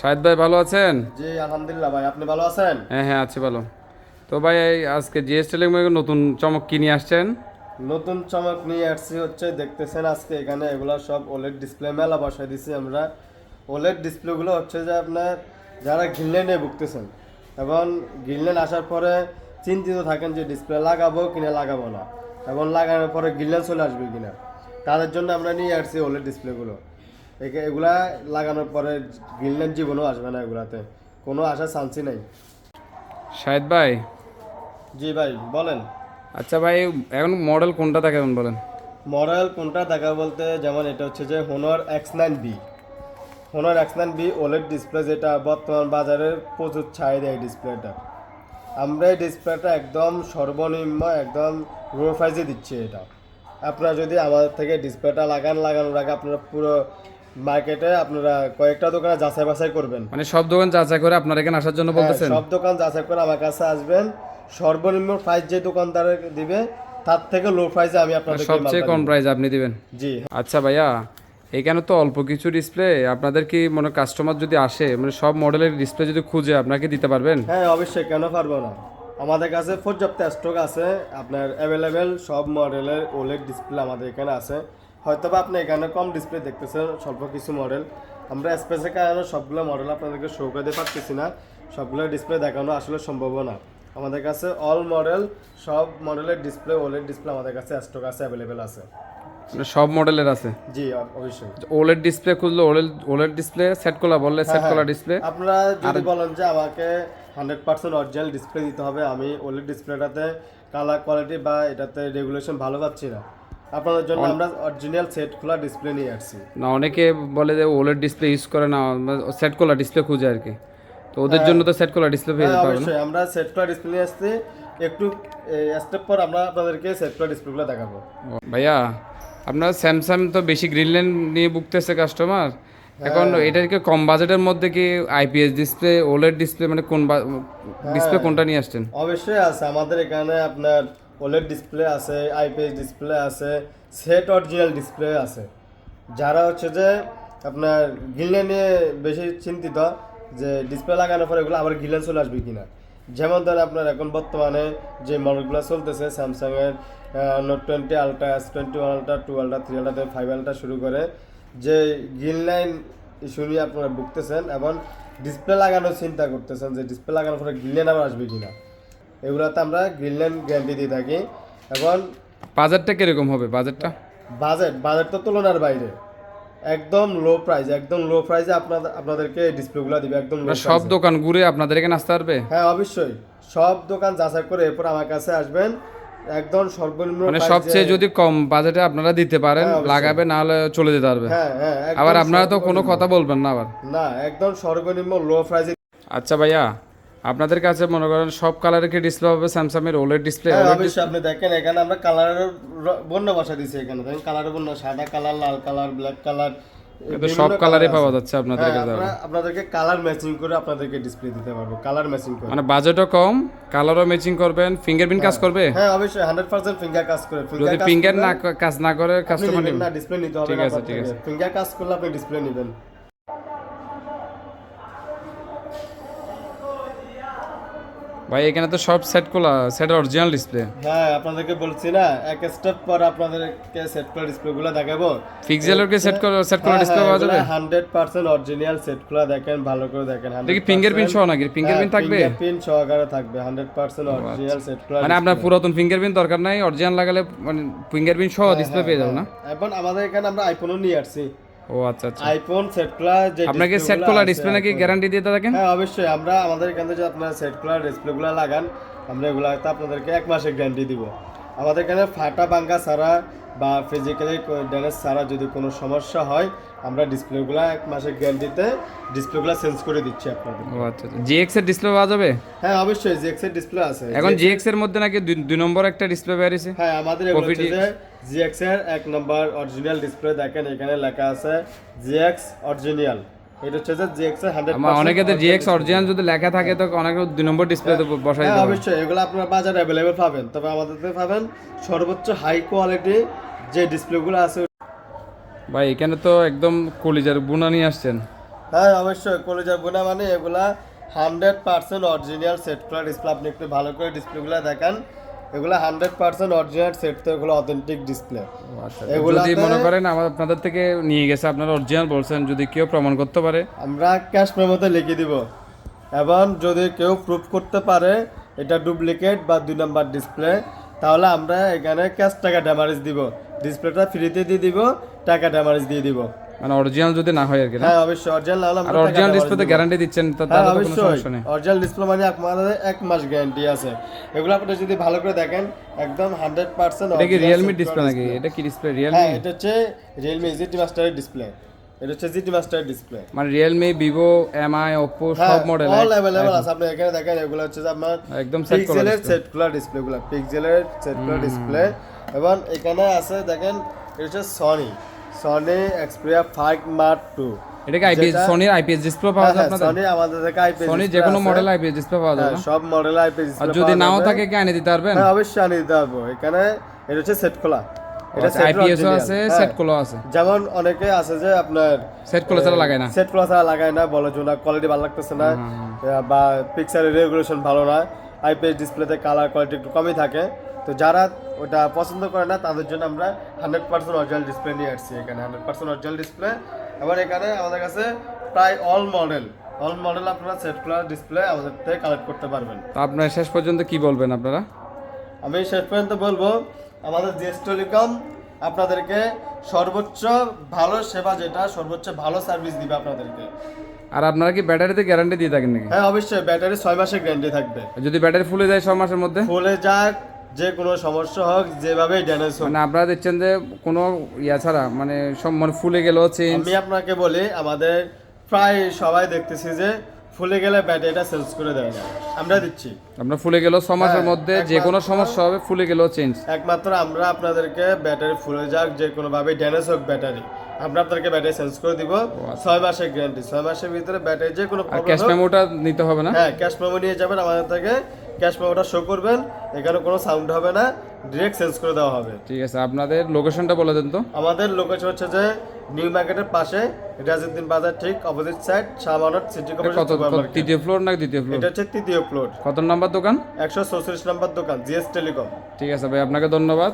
শাহেদ ভাই ভালো আছেন? জি আলহামদুলিল্লাহ ভাই আপনি ভালো আছেন? হ্যাঁ হ্যাঁ আছি ভালো। তো ভাই এই আজকে জিএস টেলিকমের নতুন চমক কি নিয়ে আসছেন? নতুন চমক নিয়ে আসছি হচ্ছে দেখতেছেন আজকে এখানে এগুলা সব ওলেড ডিসপ্লে মেলা বসাই দিছি আমরা। ওলেড ডিসপ্লেগুলো হচ্ছে যে আপনার যারা গ্রিনল্যান্ডে ভুগতেছেন। এবং গ্রিনল্যান্ড আসার পরে চিন্তিত থাকেন যে ডিসপ্লে লাগাবো কিনা লাগাবো না। এবং লাগানোর পরে গ্রিনল্যান্ড চলে আসবে কিনা। তাদের জন্য আমরা নিয়ে আসছি ওলেড ডিসপ্লেগুলো এগুলা লাগানোর পরে গ্রিনল্যান্ড জীবনও আসবে না এগুলাতে। কোনো আসার চান্সই নেই। শাহেদ ভাই? জি ভাই বলেন। আচ্ছা ভাই এখন মডেল কোনটা দেখাবেন বলেন? মডেল কোনটা দেখা বলতে যেমন এটা হচ্ছে যে Honor X nine B Honor X nine B OLED display যেটা বর্তমান বাজারে প্রচুর চাহিদা দেয় ডিসপ্লেটা আমরা এই ডিসপ্লেটা একদম সর্বনিম্ন একদম প্রাইসে দিচ্ছি এটা। আপনারা যদি আমাদের থেকে ডিসপ্লেটা লাগান লাগানোর আগে আপনারা পুরো মার্কেটে আপনারা কয়েকটা দোকানে যাচাই বাছাই করবেন। মানে সব দোকান যাচাই করে আপনার এখানে আসার জন্য বলতেছেন? হ্যাঁ, সব দোকান যাচাই করে আমার কাছে আসবেন। সর্বনিম্ন প্রাইস যে দোকানদার দিবে তার থেকে লো প্রাইসে আমি আপনাদের সবচেয়ে কম প্রাইস আপনি দিবেন? জি। আচ্ছা ভাইয়া এখানে তো অল্প কিছু ডিসপ্লে আপনাদের কি মনে কাস্টমার যদি আসে মানে সব মডেলের ডিসপ্লে যদি খুঁজে আপনাকে দিতে পারবেন? হ্যাঁ অবশ্যই কেন পারব না। আমাদের কাছে পর্যাপ্ত স্টক আছে আপনার অ্যাভেলেবেল সব মডেলের ওলেড ডিসপ্লে আমাদের এখানে আছে। হয়তো বা আপনি এখানে কম ডিসপ্লে দেখতেছেন স্বল্প কিছু মডেল আমরা স্পেসের কারণে সবগুলো মডেল আপনাদেরকে শো করে দিতে পারতেছি না। সবগুলো ডিসপ্লে দেখানো আসলে সম্ভব না। আমাদের কাছে অল মডেল সব মডেলের ডিসপ্লে ওলেড ডিসপ্লে আমাদের কাছে স্টক আছে অ্যাভেলেবেল আছে। মানে সব মডেলের আছে? জি অবশ্যই। ওলেড ডিসপ্লে খুঁজলে ওলেড ওলেড ডিসপ্লে সেট করা বললে সেট করা ডিসপ্লে আপনারা যদি বলেন যে আমাকে হান্ড্রেড পার্সেন্ট অরিজিনাল ডিসপ্লে দিতে হবে আমি ওলেড ডিসপ্লেটাতে কালার কোয়ালিটি বা এটাতে রেগুলেশন ভালো পাচ্ছি না। আপনাদের জন্য আমরা অরিজিনাল সেট খোলা ডিসপ্লে নিয়ে আসছি। না অনেকে বলে যে ওলেড ডিসপ্লে ইউজ করে না সেট করা ডিসপ্লে খুঁজে আর কি। তো ওদের জন্য তো সেট করা ডিসপ্লে পেয়ে হ্যাঁ না? অবশ্যই আমরা সেট খোলা ডিসপ্লে নিয়ে আসছি। একটু স্টেপ পর আমরা আপনাদেরকে সেট খোলা ডিসপ্লেগুলো দেখাবো। ভাইয়া আপনার স্যামসাং তো বেশি গ্রিনল্যান্ড নিয়ে ভুগতেছে কাস্টমার এখন এটার কি কম বাজেটের মধ্যে কি আইপিএস ডিসপ্লে ওলেড ডিসপ্লে মানে কোন ডিসপ্লে কোনটা নিয়ে আসছেন? অবশ্যই আছে। আমাদের এখানে আপনার ওলেড ডিসপ্লে আছে আইপিএস ডিসপ্লে আছে সেট অরিজিনাল ডিসপ্লে আছে। যারা হচ্ছে যে আপনার গিলে নিয়ে বেশি চিন্তিত যে ডিসপ্লে লাগানোর পরে এগুলো আবার গিলেন চলে আসবে কিনা। যেমন ধরেন আপনার এখন বর্তমানে যে মডেলগুলো চলতেছে স্যামসাংয়ের note twenty ultra S twenty one ultra two ultra three ultra five ultra শুরু করে যে গিল লাইন ইস্যু নিয়ে আপনারা ভুগতেছেন এবং ডিসপ্লে লাগানোর চিন্তা করতেছেন যে ডিসপ্লে লাগানোর পরে গিলেন আবার আসবে কিনা। এগুলোতে আমরা গ্রিনল্যান্ড গ্যারান্টি দিয়ে থাকি। এবং বাজেটটা কীরকম হবে? বাজেটটা? বাজেট বাজেট তো তুলনার বাইরে। একদম লো প্রাইস একদম লো প্রাইসে আপনাদের আপনাদেরকে ডিসপ্লেগুলো দিবে একদম সব দোকান ঘুরে আপনাদের এখানে আসতে পারবে? হ্যাঁ অবশ্যই। সব দোকান যাচাই করে এরপর আমার কাছে আসবেন। একদম সর্বনিম্ন মানে সবচেয়ে যদি কম বাজেটে আপনারা দিতে পারেন হ্যাঁ, লাগাবে না হলে চলে যেতে পারবে। হ্যাঁ হ্যাঁ আবার আপনারা তো কোনো কথা বলবেন না আবার। না একদম সর্বনিম্ন লো প্রাইসে আচ্ছা ভাইয়া আপনাদের কাছে মনে করেন সব কালারের কি ডিসপ্লে হবে? স্যামসাং এর ওলেড ডিসপ্লে হ্যাঁ অবশ্যই। আপনি দেখেন এখানে আমরা কালারের বন্য বসা দিছি এখানে। দেখেন কালারের বন্য সাদা কালার লাল কালার ব্ল্যাক কালার কিন্তু সব কালারই পাওয়া যাচ্ছে আপনাদের হ্যাঁ, কাছে। আমরা আপনাদেরকে কালার ম্যাচিং করে আপনাদেরকে ডিসপ্লে দিতে পারব। কালার ম্যাচিং করে। মানে বাজেটও কম কালারও ম্যাচিং করবেন ফিঙ্গারপ্রিন্ট কাজ করবে? হ্যাঁ অবশ্যই হান্ড্রেড পার্সেন্ট ফিঙ্গার কাজ করে। যদি ফিঙ্গার না কাজ না করে কাস্টমার না ডিসপ্লে নিতে হবে ঠিক আছে, ঠিক আছে। ফিঙ্গার কাজ করলে আপনি ডিসপ্লে নেবেন। ভাই এখানে তো সব সেট খোলা সেট অরিজিনাল ডিসপ্লে হ্যাঁ আপনাদেরকে বলছি না এক স্টেপ পর আপনাদেরকে সেট করা ডিসপ্লে গুলো দেখাবো। পিক্সেলের কি সেট করা সেট করা ডিসপ্লে পাওয়া যাবে? হান্ড্রেড পার্সেন্ট অরিজিনাল সেটগুলো দেখেন ভালো করে দেখেন দেখি ফিঙ্গারপ্রিন্ট সহ নাকি? ফিঙ্গারপ্রিন্ট থাকবে? ফিঙ্গারপ্রিন্ট সহকারে থাকবে হান্ড্রেড পার্সেন্ট অরিজিনাল সেটগুলো মানে আপনার পুরাতন ফিঙ্গারপ্রিন্ট দরকার নাই অরিজিনাল লাগালে মানে ফিঙ্গারপ্রিন্ট সহ ডিসপ্লে পেয়ে যাবেন না? এবং আমাদের এখানে আমরা আইফোনও নিয়ে আসছি। ও আচ্ছা আচ্ছা। আইফোন সেট যে আপনাকে সেট ডিসপ্লে নাকি গ্যারান্টি দিয়ে থাকেন হ্যাঁ অবশ্যই। আমরা আমাদের এখান যদি আপনার সেট খোলা ডিসপ্লে গুলা লাগান আমরা এগুলাতে আপনাদেরকে এক মাসের গ্যারান্টি দিব। আমাদের এখানে ফাটা ভাঙ্গা ছাড়া বা ফিজিক্যালি ড্যামেজ ছাড়া যদি কোনো সমস্যা হয় আমরা ডিসপ্লেগুলো এক মাসের গ্যারান্টিতে ডিসপ্লেগুলো চেঞ্জ করে দিচ্ছি আপনাদের। ও আচ্ছা জিএক্স এর ডিসপ্লে পাওয়া যাবে? হ্যাঁ অবশ্যই। জিএক্স এর ডিসপ্লে আছে। এখন জিএক্স এর মধ্যে নাকি দুই- নম্বর একটা ডিসপ্লে বেরিয়েছে? হ্যাঁ আমাদের এগুলো যে জিএক্স এর এক নম্বর অরিজিনাল ডিসপ্লে দেখেন এখানে লেখা আছে জিএক্স অরিজিনাল এটা হচ্ছে যে জিএক্স এর হান্ড্রেড আমার অনেকে তো জিএক্স অরিজিনাল যদি লেখা থাকে তো অনেকে দুই নম্বর ডিসপ্লে তো বসাই হ্যাঁ দেবে। অবশ্যই এগুলো আপনার বাজারে অ্যাভেলেবেল পাবেন। তবে আমাদের থেকে পাবেন সর্বোচ্চ হাই কোয়ালিটি যে ডিসপ্লেগুলো আছে। ভাই এখানে তো একদম কলিজার বুনা নিয়ে আসছেন। হ্যাঁ অবশ্যই কলেজের বোনা মানে এগুলা হান্ড্রেড পার্সেন্ট অরিজিনাল সেট করা ডিসপ্লে আপনি একটু ভালো করে ডিসপ্লেগুলো দেখান। এগুলো হান্ড্রেড পার্সেন্ট অরিজিনাল সেট তো এগুলো অথেন্টিক ডিসপ্লে এগুলাতে- যদি মনে করেন আমার আপনাদের থেকে নিয়ে গেছে আপনারা অরিজিনাল বলছেন যদি কেউ প্রমাণ করতে পারে। আমরা ক্যাশ মেমোতে লিখে দিব। এবং যদি কেউ প্রুফ করতে পারে এটা ডুপ্লিকেট বা দুই নাম্বার ডিসপ্লে তাহলে আমরা এখানে ক্যাশ টাকা ড্যামারেজ দিব। ডিসপ্লেটা ফ্রিতে দিয়ে দিব টাকা ড্যামারেজ দিয়ে দিব। মানে অরিজিনাল যদি না হয় আর কি হ্যাঁ অবশ্যই অরিজিনাল নাহলে আর অরিজিনাল ডিসপ্লেতে গ্যারান্টি দিচ্ছেন তো হ্যাঁ তো কোনো অবশ্যই। সমস্যা নেই। অরিজিনাল ডিসপ্লে মানে আপনাদের এক মাস গ্যারান্টি আছে। এগুলো আপনি যদি ভালো করে দেখেন একদম হান্ড্রেড পার্সেন্ট এটা কি রিয়েলমি ডিসপ্লে নাকি? এটা কি ডিসপ্লে রিয়েলমি হ্যাঁ এটা হচ্ছে রিয়েলমি জিটি মাস্টারের ডিসপ্লে এটা হচ্ছে জিটি মাস্টারের ডিসপ্লে মানে রিয়েলমি ভিভো এমআই ওপো সব মডেল অল অ্যাভেলেবল আছে। আপনি এখানে দেখেন এগুলো হচ্ছে আপনার একদম সেট করা পিক্সেলের সেট করা ডিসপ্লে গুলো পিক্সেলের সেট করা ডিসপ্লে এবং এখানে আছে দেখেন এটা হচ্ছে Sony Sony Xperia five Mark two এটা কি আইপিএস সনির আইপিএস ডিসপ্লে পাওয়া যায় আপনাদের? সনি আমাদের থেকে আইপিএস সনি যে কোনো মডেল আইপিএস ডিসপ্লে পাওয়া যায় না? সব মডেল আইপিএস আর যদি নাও থাকে কি এনে দিতে পারবেন? হ্যাঁ অবশ্যই আনিয়ে দিতে পারব। এখানে এটা হচ্ছে সেট খোলা। এটা set আইপিএসও আছে হ্যাঁ। সেটগুলো আছে। যেমন অনেকে আছে যে আপনার সেটগুলো ছাড়া লাগায় না। সেট খোলা ছাড়া লাগায় না বলে যে না কোয়ালিটি ভালো লাগতেছে না। বা পিকচারের রেগুলেশন ভালো না আইপিএস ডিসপ্লেতে কালার কোয়ালিটি একটু কমই থাকে। তো যারা ওটা পছন্দ করে না তাদের জন্য আমরা হান্ড্রেড পার্সেন্ট অরিজিনাল ডিসপ্লে নিয়ে আসছি এখানে হান্ড্রেড পার্সেন্ট অরিজিনাল ডিসপ্লে এবার এখানে আমাদের কাছে প্রায় অল মডেল অল মডেল আপনারা সেট খোলা ডিসপ্লে আমাদের থেকে কালেক্ট করতে পারবেন। আপনারা শেষ পর্যন্ত কি বলবেন আপনারা? আমি শেষ পর্যন্ত বলব আমাদের জিএস টেলিকম আপনাদেরকে সর্বোচ্চ ভালো সেবা যেটা সর্বোচ্চ ভালো সার্ভিস দিবে আপনাদেরকে। আর আপনারা কি ব্যাটারিতে গ্যারান্টি দিয়ে থাকেন নাকি? হ্যাঁ অবশ্যই ব্যাটারি ছয় মাসের গ্যারান্টি থাকবে। যদি ব্যাটারি ফুলে যায় ছ মাসের মধ্যে? ফুলে যাক যে কোনো সমস্যা হোক যেভাবে ড্যামেজ হোক। মানে আপনারা দেখছেন যে কোনো ইয়া ছাড়া মানে সব মানে ফুলে গেলেও চেঞ্জ আমি আপনাকে বলি আমাদের প্রায় সবাই দেখতেছি যে ফুলে গেলে ব্যাটারিটা চেঞ্জ করে দেয় না। আমরা দিচ্ছি। আমরা ফুলে গেলেও ছ মাসের হ্যাঁ, মধ্যে যে কোনো সমস্যা হবে ফুলে গেলেও চেঞ্জ একমাত্র আমরা আপনাদেরকে ব্যাটারি ফুলে যাক যে কোনোভাবে ড্যামেজ হোক ব্যাটারি আমরা আপনাদেরকে ব্যাটারি চেঞ্জ করে দিব। ছয় মাসের গ্যারান্টি ছয় মাসের ভিতরে ব্যাটারি যে কোনো ক্যাশ মেমোটা নিতে হবে না? হ্যাঁ ক্যাশ মেমো নিয়ে যাবেন আমাদের থেকে। ক্যাশ মেমোটা শো করবেন এখানে কোনো সাউন্ড হবে না ডিরেক্ট চেঞ্জ করে দেওয়া হবে। ঠিক আছে আপনাদের লোকেশনটা বলে দেন তো। আমাদের লোকেশন হচ্ছে যে নিউ মার্কেটের পাশে রাজউদ্দিন বাজার ঠিক অপোজিট সাইড শাহমানত সিটি এটা কত কর্পোরেশন তৃতীয় ফ্লোর না দ্বিতীয় ফ্লোর এটা হচ্ছে তৃতীয় ফ্লোর কত নাম্বার দোকান? একশো চৌত্রিশ নম্বর দোকান জিএস টেলিকম। ঠিক আছে ভাই আপনাকে ধন্যবাদ।